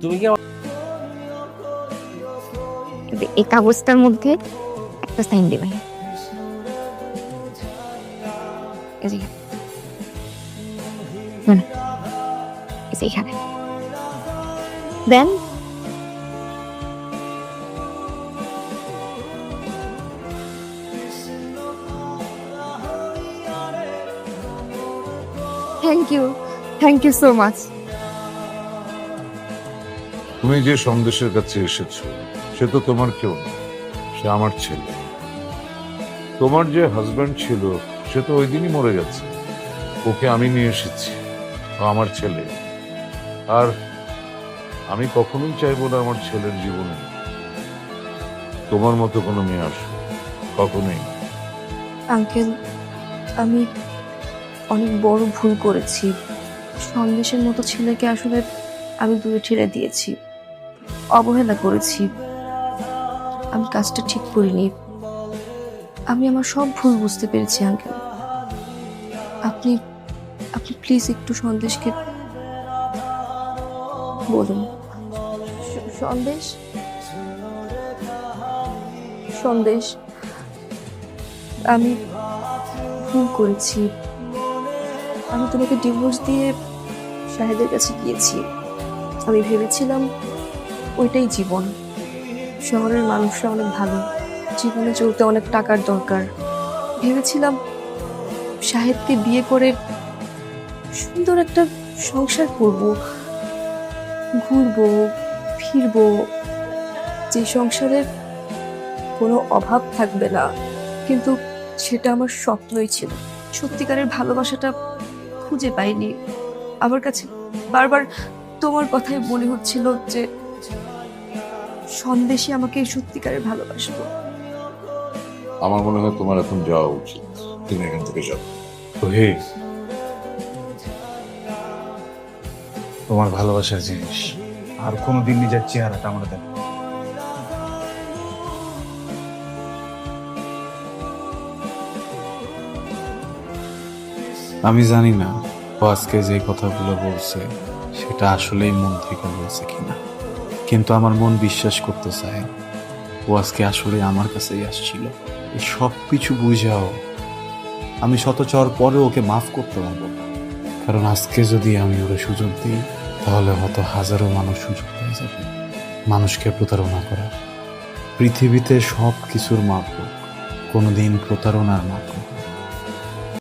তুমি কি মধ্যে একটা সাইন দেবে এই যে এখানে। হুম। এই যে এখানে দেন thank you thank you so much তুমি যে সন্দেশের কাছে এসেছ, সে তো তোমার কেউ না, সে আমার ছেলে। তোমার যে হাজব্যান্ড ছিল, সে তো ওই দিনই মরে গেছে। ওকে আমি নিয়ে এসেছি আমার ছেলে। আর আমি কখনোই চাইব না আমার ছেলের জীবনে। তোমার মতো কোনো মেয়ে আসুক, কখনোই আঙ্কেল, আমি অনেক বড় ভুল করেছি। সন্দেশের মতো ছেলেকে আসলে আমি দূরে ঠেলে দিয়েছি। অবহেলা করেছি। আমি কাজটা ঠিক করিনি। আমি আমার সব ভুল বুঝতে পেরেছি আঙ্কেল। আপনি আপনি প্লিজ একটু সন্দেশকে বলুন। সন্দেশ? সন্দেশ? আমি ভুল করেছি। আমি তোমাকে ডিভোর্স দিয়ে শাহেদের কাছে গিয়েছি। আমি ভেবেছিলাম ওইটাই জীবন। শহরের মানুষরা অনেক ভালো। জীবনে চলতে অনেক টাকার দরকার। ভেবেছিলাম সাহেবকে বিয়ে করে সুন্দর একটা সংসার করব। ঘুরবো, ফিরবো। যে সংসারের কোনো অভাব থাকবে না। কিন্তু সেটা আমার স্বপ্নই ছিল। সত্যিকারের ভালোবাসাটা খুঁজে পাইনি। আমার কাছে বারবার তোমার কথাই মনে হচ্ছিল যে সন্দেশে আমাকে সত্যিকারের ভালোবাসবো আমার মনে হয় তোমার এখন যাওয়া উচিত। তুমি এখান থেকে যাও। তো হে তোমার ভালোবাসার জিনিস। আর কোনোদিন নিজের চেহারাটা আমার দেখ আমি জানি না ও আজকে যে কথাগুলো বলছে সেটা আসলেই মন থেকে বলছে কিনা। কিন্তু আমার মন বিশ্বাস করতে চায়। ও আজকে আসলে আমার কাছেই আসছিল। সব কিছু বুঝাও। আমি শত চর পরে ওকে মাফ করতে পারব। কারণ আজকে যদি আমি ওকে সুযোগ দিই, তাহলে হয়তো হাজারো মানুষ সুযোগ পেয়ে যাবে। মানুষকে প্রতারণা করা। পৃথিবীতে সব কিছুর মাপ হোক কোনোদিন প্রতারণার মাপ নেই।